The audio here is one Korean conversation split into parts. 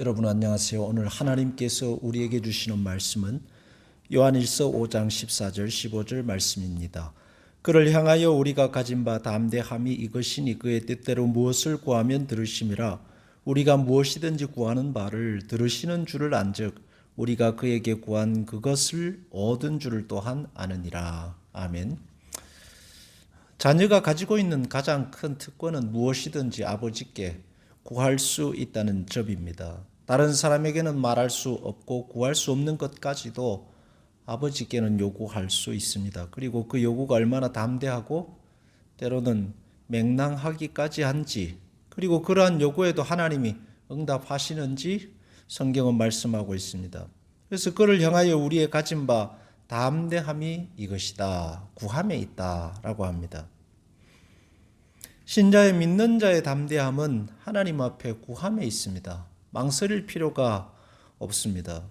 여러분 안녕하세요. 오늘 하나님께서 우리에게 주시는 말씀은 요한일서 5장 14절 15절 말씀입니다. 그를 향하여 우리가 가진 바 담대함이 이것이니 그의 뜻대로 무엇을 구하면 들으심이라 우리가 무엇이든지 구하는 바를 들으시는 줄을 안즉 우리가 그에게 구한 그것을 얻은 줄을 또한 아느니라. 아멘. 자녀가 가지고 있는 가장 큰 특권은 무엇이든지 아버지께 구할 수 있다는 점입니다. 다른 사람에게는 말할 수 없고 구할 수 없는 것까지도 아버지께는 요구할 수 있습니다. 그리고 그 요구가 얼마나 담대하고 때로는 맹랑하기까지 한지 그리고 그러한 요구에도 하나님이 응답하시는지 성경은 말씀하고 있습니다. 그래서 그를 향하여 우리의 가진 바 담대함이 이것이다. 구함에 있다라고 합니다. 신자의 믿는 자의 담대함은 하나님 앞에 구함에 있습니다. 망설일 필요가 없습니다.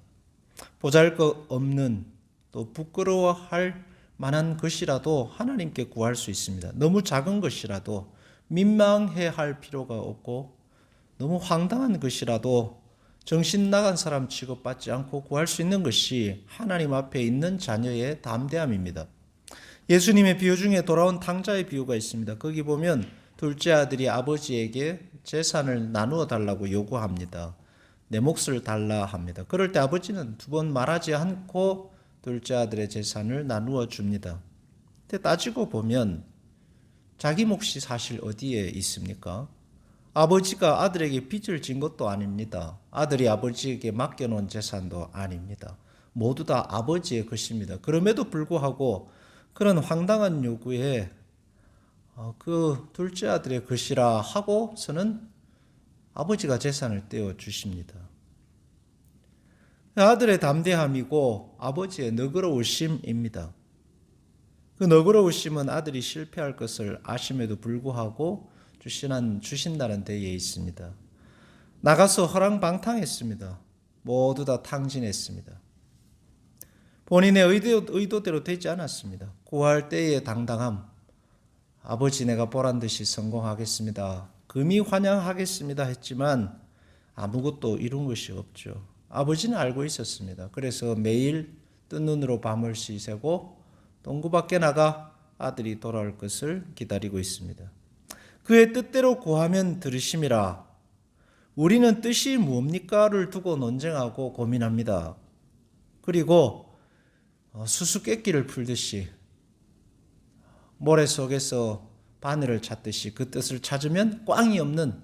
보잘 것 없는 또 부끄러워할 만한 것이라도 하나님께 구할 수 있습니다. 너무 작은 것이라도 민망해 할 필요가 없고 너무 황당한 것이라도 정신 나간 사람 취급받지 않고 구할 수 있는 것이 하나님 앞에 있는 자녀의 담대함입니다. 예수님의 비유 중에 돌아온 탕자의 비유가 있습니다. 거기 보면 둘째 아들이 아버지에게 재산을 나누어 달라고 요구합니다. 내 몫을 달라 합니다. 그럴 때 아버지는 두 번 말하지 않고 둘째 아들의 재산을 나누어 줍니다. 근데 따지고 보면 자기 몫이 사실 어디에 있습니까? 아버지가 아들에게 빚을 진 것도 아닙니다. 아들이 아버지에게 맡겨놓은 재산도 아닙니다. 모두 다 아버지의 것입니다. 그럼에도 불구하고 그런 황당한 요구에 어, 그 둘째 아들의 것이라 하고서는 아버지가 재산을 떼어 주십니다. 아들의 담대함이고 아버지의 너그러우심입니다. 그 너그러우심은 아들이 실패할 것을 아심에도 불구하고 주시는, 주신다는 데에 있습니다. 나가서 허랑방탕했습니다. 모두 다 탕진했습니다. 본인의 의도, 의도대로 되지 않았습니다. 구할 때의 당당함, 아버지 내가 보란 듯이 성공하겠습니다. 금이 환영하겠습니다 했지만 아무것도 이룬 것이 없죠. 아버지는 알고 있었습니다. 그래서 매일 뜬 눈으로 밤을 새고 동구 밖에 나가 아들이 돌아올 것을 기다리고 있습니다. 그의 뜻대로 구하면 들으심이라. 우리는 뜻이 뭡니까를 두고 논쟁하고 고민합니다. 그리고 수수께끼를 풀듯이 모래 속에서 바늘을 찾듯이 그 뜻을 찾으면 꽝이 없는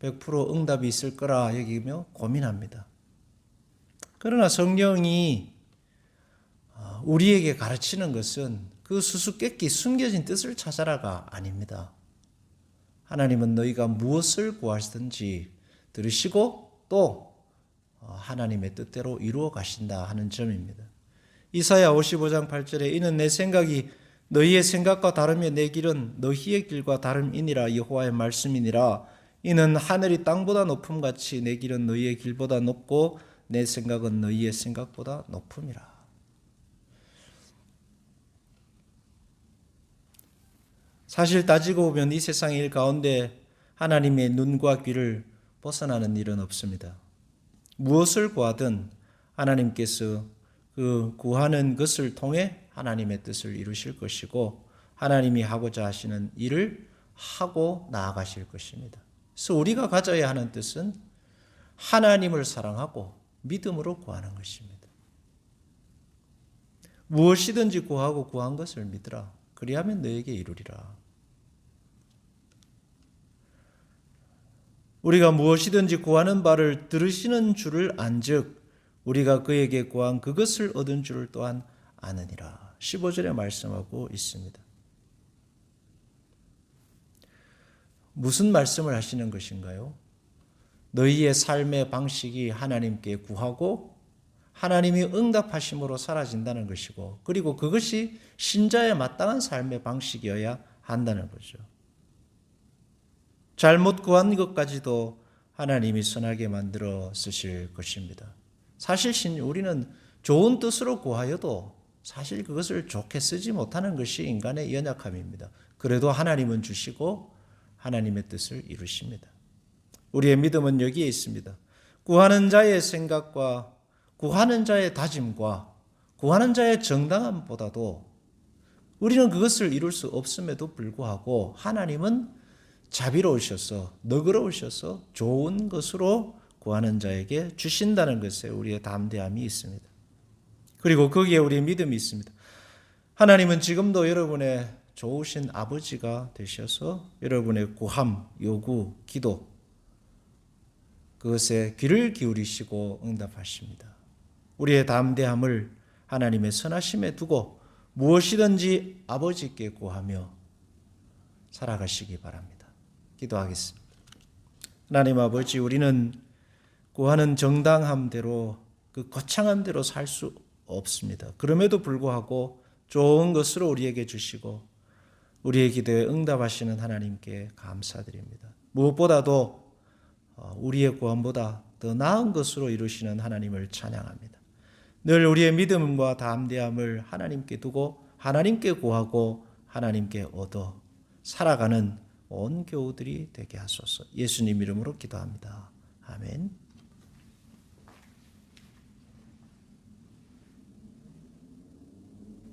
100% 응답이 있을 거라 여기며 고민합니다. 그러나 성경이 우리에게 가르치는 것은 그 수수께끼 숨겨진 뜻을 찾아라가 아닙니다. 하나님은 너희가 무엇을 구하시든지 들으시고 또 하나님의 뜻대로 이루어 가신다 하는 점입니다. 이사야 55장 8절에 이는 내 생각이 너희의 생각과 다르며 내 길은 너희의 길과 다름이니라 여호와의 말씀이니라 이는 하늘이 땅보다 높음 같이 내 길은 너희의 길보다 높고 내 생각은 너희의 생각보다 높음이라. 사실 따지고 보면 이 세상의 일 가운데 하나님의 눈과 귀를 벗어나는 일은 없습니다. 무엇을 구하든 하나님께서 그 구하는 것을 통해 하나님의 뜻을 이루실 것이고 하나님이 하고자 하시는 일을 하고 나아가실 것입니다. 그래서 우리가 가져야 하는 뜻은 하나님을 사랑하고 믿음으로 구하는 것입니다. 무엇이든지 구하고 구한 것을 믿으라. 그리하면 너에게 이루리라. 우리가 무엇이든지 구하는 바를 들으시는 줄을 안즉 우리가 그에게 구한 그것을 얻은 줄을 또한 아느니라. 15절에 말씀하고 있습니다. 무슨 말씀을 하시는 것인가요? 너희의 삶의 방식이 하나님께 구하고 하나님이 응답하심으로 사라진다는 것이고 그리고 그것이 신자의 마땅한 삶의 방식이어야 한다는 거죠. 잘못 구한 것까지도 하나님이 선하게 만들어 쓰실 것입니다. 사실 신 우리는 좋은 뜻으로 구하여도 사실 그것을 좋게 쓰지 못하는 것이 인간의 연약함입니다. 그래도 하나님은 주시고 하나님의 뜻을 이루십니다. 우리의 믿음은 여기에 있습니다. 구하는 자의 생각과 구하는 자의 다짐과 구하는 자의 정당함보다도 우리는 그것을 이룰 수 없음에도 불구하고 하나님은 자비로우셔서 너그러우셔서 좋은 것으로 구하는 자에게 주신다는 것에 우리의 담대함이 있습니다. 그리고 거기에 우리의 믿음이 있습니다. 하나님은 지금도 여러분의 좋으신 아버지가 되셔서 여러분의 구함, 요구, 기도 그것에 귀를 기울이시고 응답하십니다. 우리의 담대함을 하나님의 선하심에 두고 무엇이든지 아버지께 구하며 살아가시기 바랍니다. 기도하겠습니다. 하나님 아버지, 우리는 구하는 정당함대로 그 거창함대로 살 수 없습니다. 그럼에도 불구하고 좋은 것으로 우리에게 주시고 우리의 기도에 응답하시는 하나님께 감사드립니다. 무엇보다도 어, 우리의 구원보다 더 나은 것으로 이루시는 하나님을 찬양합니다. 늘 우리의 믿음과 담대함을 하나님께 두고 하나님께 구하고 하나님께 얻어 살아가는 온 교우들이 되게 하소서. 예수님 이름으로 기도합니다. 아멘.